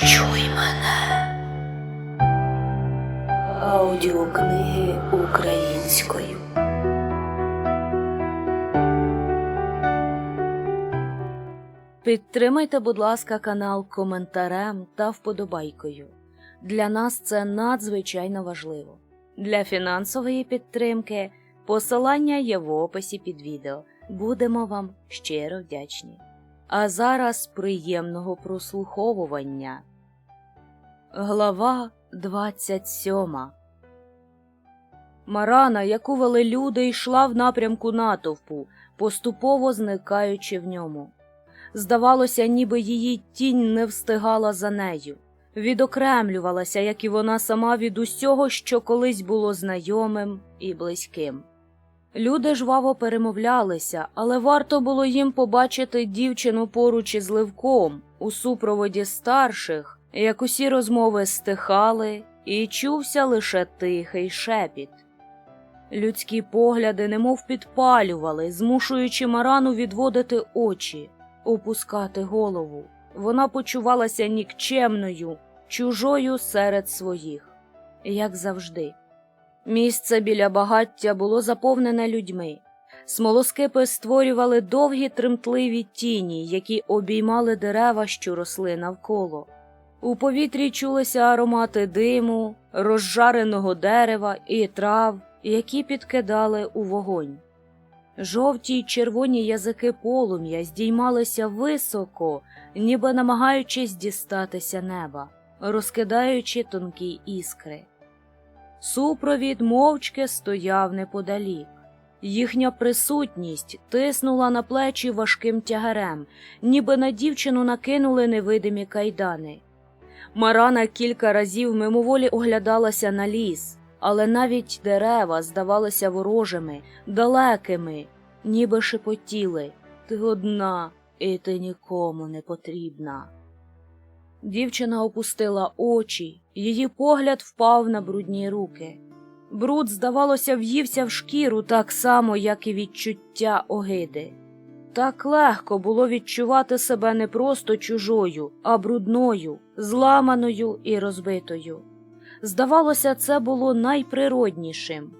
Почуй мене. Аудіокниги українською. Підтримайте, будь ласка, канал коментарем та вподобайкою. Для нас це надзвичайно важливо. Для фінансової підтримки посилання є в описі під відео. Будемо вам щиро вдячні. А зараз приємного прослуховування. Глава 27 Марана, яку вели люди, йшла в напрямку натовпу, поступово зникаючи в ньому. Здавалося, ніби її тінь не встигала за нею, відокремлювалася, як і вона сама від усього, що колись було знайомим і близьким. Люди жваво перемовлялися, але варто було їм побачити дівчину поруч із Левком у супроводі старших, як усі розмови стихали, і чувся лише тихий шепіт. Людські погляди немов підпалювали, змушуючи Марану відводити очі, опускати голову. Вона почувалася нікчемною, чужою серед своїх, як завжди. Місце біля багаття було заповнене людьми. Смолоскипи створювали довгі тремтливі тіні, які обіймали дерева, що росли навколо. У повітрі чулися аромати диму, розжареного дерева і трав, які підкидали у вогонь. Жовті й червоні язики полум'я здіймалися високо, ніби намагаючись дістатися неба, розкидаючи тонкі іскри. Супровід мовчки стояв неподалік. Їхня присутність тиснула на плечі важким тягарем, ніби на дівчину накинули невидимі кайдани. Марана кілька разів мимоволі оглядалася на ліс, але навіть дерева здавалися ворожими, далекими, ніби шепотіли Ти одна, і ти нікому не потрібна. Дівчина опустила очі, її погляд впав на брудні руки. Бруд, здавалося, в'ївся в шкіру так само, як і відчуття огиди. Так легко було відчувати себе не просто чужою, а брудною, зламаною і розбитою. Здавалося, це було найприроднішим.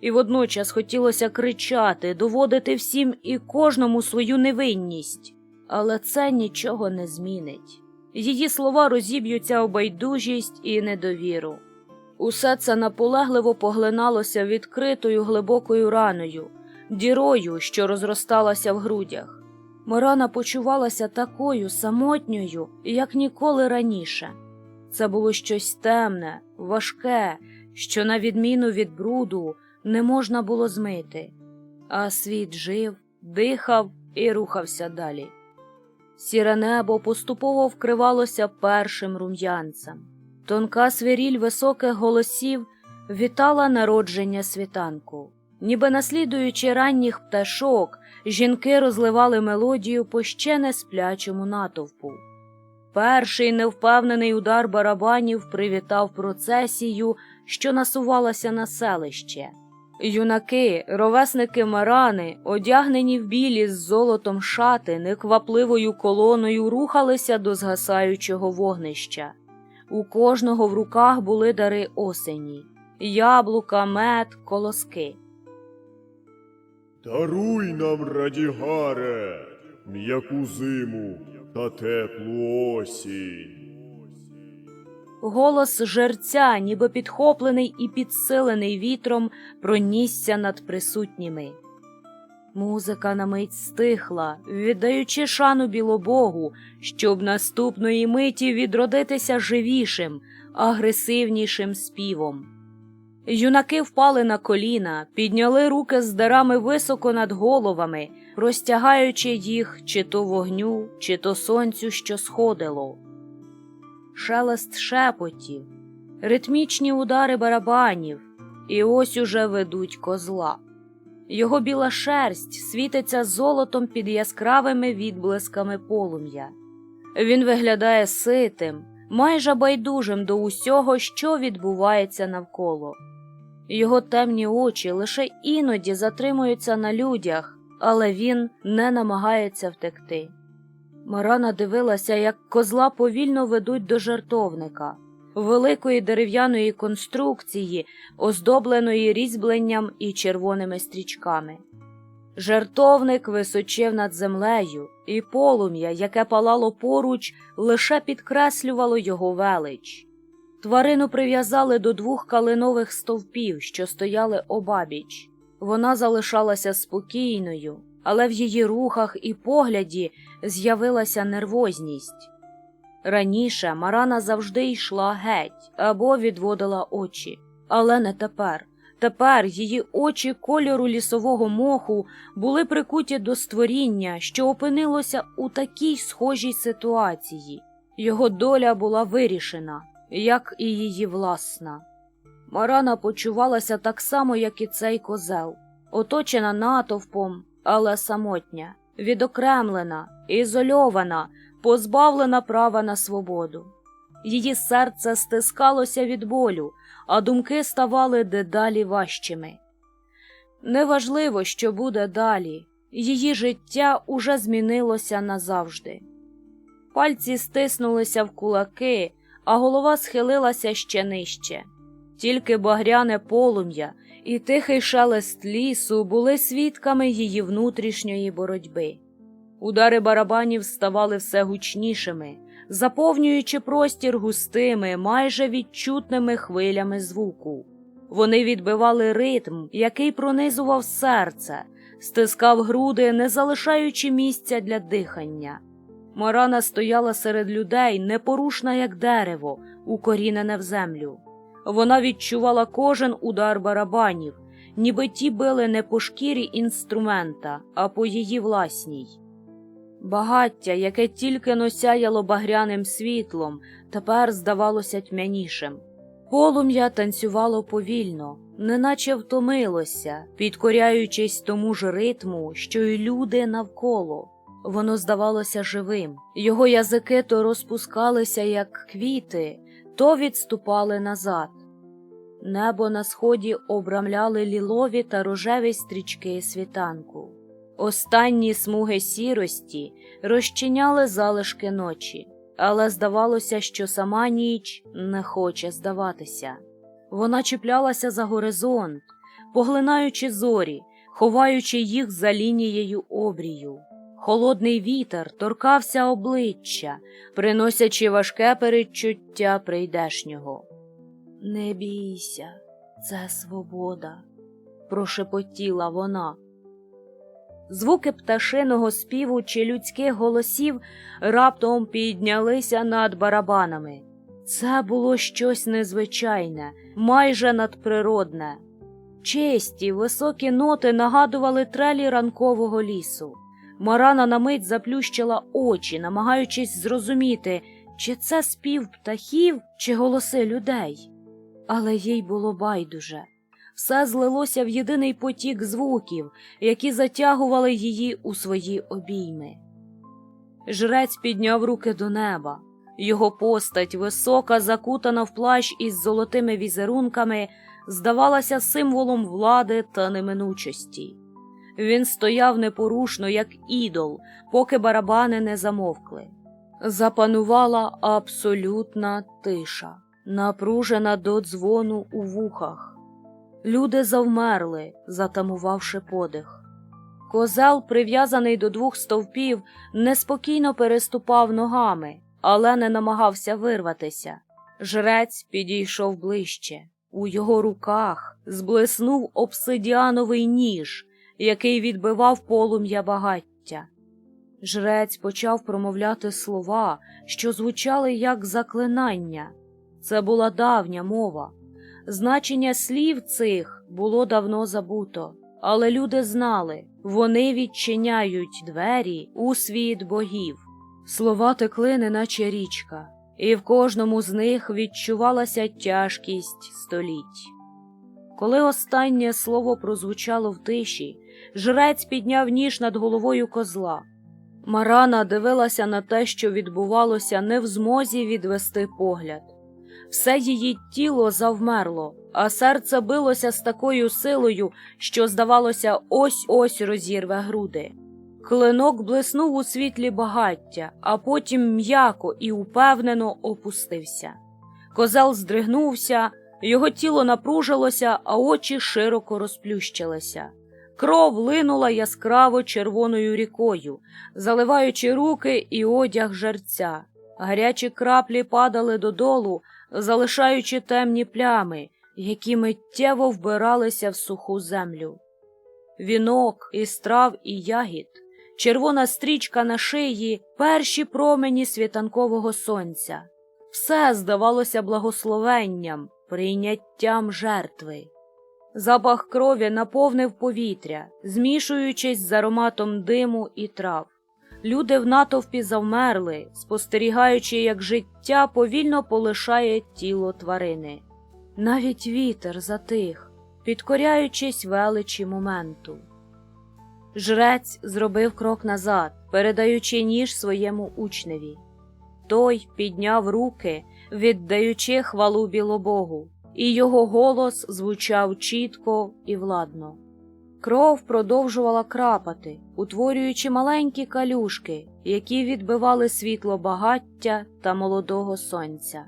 І водночас хотілося кричати, доводити всім і кожному свою невинність, але це нічого не змінить. Її слова розіб'ються у байдужість і недовіру. Усе це наполегливо поглиналося відкритою глибокою раною, дірою, що розросталася в грудях. Морана почувалася такою самотньою, як ніколи раніше. Це було щось темне, важке, що, на відміну від бруду, не можна було змити, а світ жив, дихав і рухався далі. Сіре небо поступово вкривалося першим рум'янцем. Тонка свиріль високих голосів вітала народження світанку. Ніби наслідуючи ранніх пташок, жінки розливали мелодію по ще не сплячому натовпу. Перший невпевнений удар барабанів привітав процесію, що насувалася на селище. Юнаки, ровесники марани, одягнені в білі з золотом шати, неквапливою колоною рухалися до згасаючого вогнища. У кожного в руках були дари осені яблука, мед, колоски. Даруй нам, Радігаре, м'яку зиму та теплу осінь. Голос жерця, ніби підхоплений і підсилений вітром, пронісся над присутніми. Музика на мить стихла, віддаючи шану білобогу, щоб наступної миті відродитися живішим, агресивнішим співом. Юнаки впали на коліна, підняли руки з дарами високо над головами, розтягаючи їх чи то вогню, чи то сонцю, що сходило. Шелест шепотів, ритмічні удари барабанів, і ось уже ведуть козла. Його біла шерсть світиться золотом під яскравими відблисками полум'я. Він виглядає ситим, майже байдужим до усього, що відбувається навколо. Його темні очі лише іноді затримуються на людях, але він не намагається втекти. Марана дивилася, як козла повільно ведуть до жертовника, великої дерев'яної конструкції, оздобленої різьбленням і червоними стрічками. Жертовник височив над землею, і полум'я, яке палало поруч, лише підкреслювало його велич. Тварину прив'язали до двох калинових стовпів, що стояли обабіч. Вона залишалася спокійною, але в її рухах і погляді з'явилася нервозність. Раніше Марана завжди йшла геть або відводила очі, але не тепер. Тепер її очі кольору лісового моху були прикуті до створіння, що опинилося у такій схожій ситуації. Його доля була вирішена, як і її власна. Марана почувалася так само, як і цей козел, оточена натовпом, але самотня, відокремлена, ізольована, позбавлена права на свободу. Її серце стискалося від болю, а думки ставали дедалі важчими. Неважливо, що буде далі, її життя уже змінилося назавжди. Пальці стиснулися в кулаки, а голова схилилася ще нижче. Тільки багряне полум'я і тихий шелест лісу були свідками її внутрішньої боротьби. Удари барабанів ставали все гучнішими, заповнюючи простір густими, майже відчутними хвилями звуку. Вони відбивали ритм, який пронизував серце, стискав груди, не залишаючи місця для дихання. Марана стояла серед людей, непорушна, як дерево, укорінене в землю. Вона відчувала кожен удар барабанів, ніби ті били не по шкірі інструмента, а по її власній. Багаття, яке тільки носяяло багряним світлом, тепер здавалося тьмянішим. Полум'я танцювало повільно, неначе втомилося, підкоряючись тому ж ритму, що й люди навколо. Воно здавалося живим. Його язики то розпускалися, як квіти, то відступали назад. Небо на сході обрамляли лілові та рожеві стрічки світанку. Останні смуги сірості розчиняли залишки ночі, але здавалося, що сама ніч не хоче здаватися. Вона чіплялася за горизонт, поглинаючи зорі, ховаючи їх за лінією обрію. Холодний вітер торкався обличчя, приносячи важке передчуття прийдешнього. Не бійся, це свобода, прошепотіла вона. Звуки пташиного співу чи людських голосів раптом піднялися над барабанами. Це було щось незвичайне, майже надприродне. Чисті, високі ноти нагадували трелі ранкового лісу. Марана на мить заплющила очі, намагаючись зрозуміти, чи це спів птахів, чи голоси людей. Але їй було байдуже. Все злилося в єдиний потік звуків, які затягували її у свої обійми. Жрець підняв руки до неба. Його постать, висока, закутана в плащ із золотими візерунками, здавалася символом влади та неминучості. Він стояв непорушно, як ідол, поки барабани не замовкли. Запанувала абсолютна тиша, напружена до дзвону у вухах. Люди завмерли, затамувавши подих. Козел, прив'язаний до двох стовпів, неспокійно переступав ногами, але не намагався вирватися. Жрець підійшов ближче. У його руках зблиснув обсидіановий ніж, який відбивав полум'я багаття. Жрець почав промовляти слова, що звучали як заклинання. Це була давня мова. Значення слів цих було давно забуто, але люди знали, вони відчиняють двері у світ богів. Слова текли, неначе річка, і в кожному з них відчувалася тяжкість століть. Коли останнє слово прозвучало в тиші, жрець підняв ніж над головою козла. Марана дивилася на те, що відбувалося, не в змозі відвести погляд. Все її тіло завмерло, а серце билося з такою силою, що, здавалося, ось ось розірве груди. Клинок блиснув у світлі багаття, а потім м'яко і упевнено опустився. Козел здригнувся, його тіло напружилося, а очі широко розплющилися. Кров линула яскраво червоною рікою, заливаючи руки і одяг жерця. Гарячі краплі падали додолу, залишаючи темні плями, які миттєво вбиралися в суху землю. Вінок із трав і ягід, червона стрічка на шиї, перші промені світанкового сонця. Все здавалося благословенням, прийняттям жертви. Запах крові наповнив повітря, змішуючись з ароматом диму і трав. Люди в натовпі завмерли, спостерігаючи, як життя повільно полишає тіло тварини. Навіть вітер затих, підкоряючись величі моменту. Жрець зробив крок назад, передаючи ніж своєму учневі. Той підняв руки, віддаючи хвалу білобогу, і його голос звучав чітко і владно. Кров продовжувала крапати, утворюючи маленькі калюшки, які відбивали світло багаття та молодого сонця.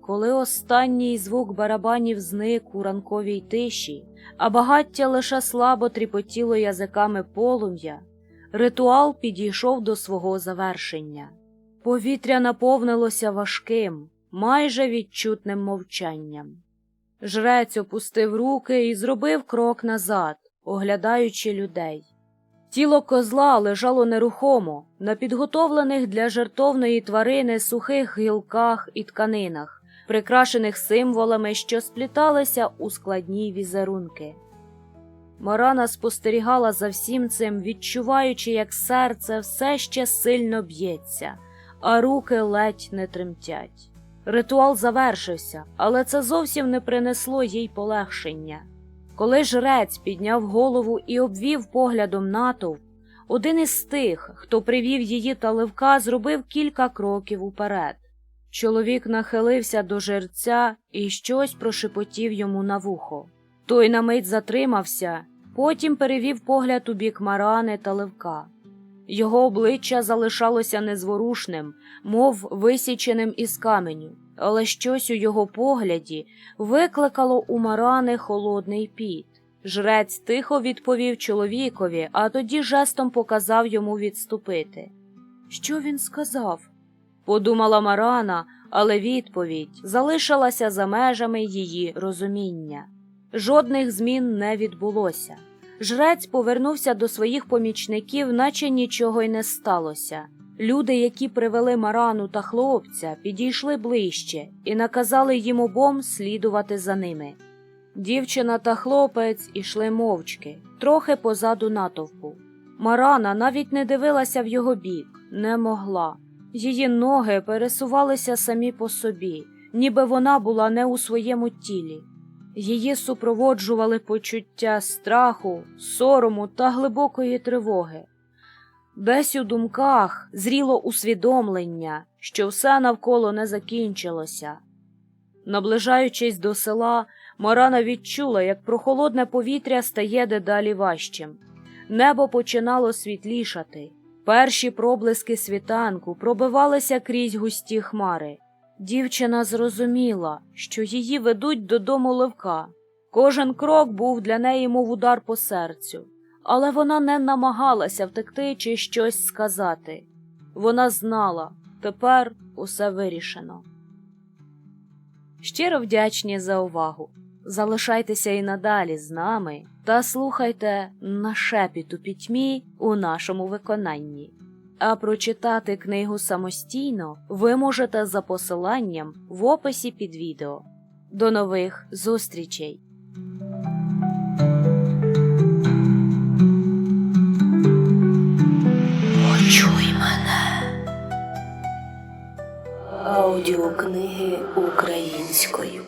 Коли останній звук барабанів зник у ранковій тиші, а багаття лише слабо тріпотіло язиками полум'я, ритуал підійшов до свого завершення. Повітря наповнилося важким, майже відчутним мовчанням. Жрець опустив руки і зробив крок назад, оглядаючи людей. Тіло козла лежало нерухомо на підготовлених для жертовної тварини сухих гілках і тканинах, прикрашених символами, що спліталися у складні візерунки. Марана спостерігала за всім цим, відчуваючи, як серце все ще сильно б'ється, а руки ледь не тремтять. Ритуал завершився, але це зовсім не принесло їй полегшення. Коли жрець підняв голову і обвів поглядом натовп, один із тих, хто привів її та ливка, зробив кілька кроків уперед. Чоловік нахилився до жерця і щось прошепотів йому на вухо. Той на мить затримався, потім перевів погляд у бік Марани та ливка. Його обличчя залишалося незворушним, мов висіченим із каменю, але щось у його погляді викликало у Марани холодний піт. Жрець тихо відповів чоловікові, а тоді жестом показав йому відступити. Що він сказав? подумала Марана, але відповідь залишилася за межами її розуміння. Жодних змін не відбулося. Жрець повернувся до своїх помічників, наче нічого й не сталося. Люди, які привели Марану та хлопця, підійшли ближче і наказали їм обом слідувати за ними. Дівчина та хлопець ішли мовчки, трохи позаду натовпу. Марана навіть не дивилася в його бік, не могла. Її ноги пересувалися самі по собі, ніби вона була не у своєму тілі. Її супроводжували почуття страху, сорому та глибокої тривоги. Десь у думках зріло усвідомлення, що все навколо не закінчилося. Наближаючись до села, Марана відчула, як прохолодне повітря стає дедалі важчим. Небо починало світлішати. Перші проблиски світанку пробивалися крізь густі хмари. Дівчина зрозуміла, що її ведуть додому Левка. Кожен крок був для неї, мов удар по серцю, але вона не намагалася втекти чи щось сказати. Вона знала, тепер усе вирішено. Щиро вдячні за увагу. Залишайтеся і надалі з нами та слухайте на шепіт у пітьмі у нашому виконанні. А прочитати книгу самостійно ви можете за посиланням в описі під відео. До нових зустрічей! Почуй мене. Аудіокниги українською.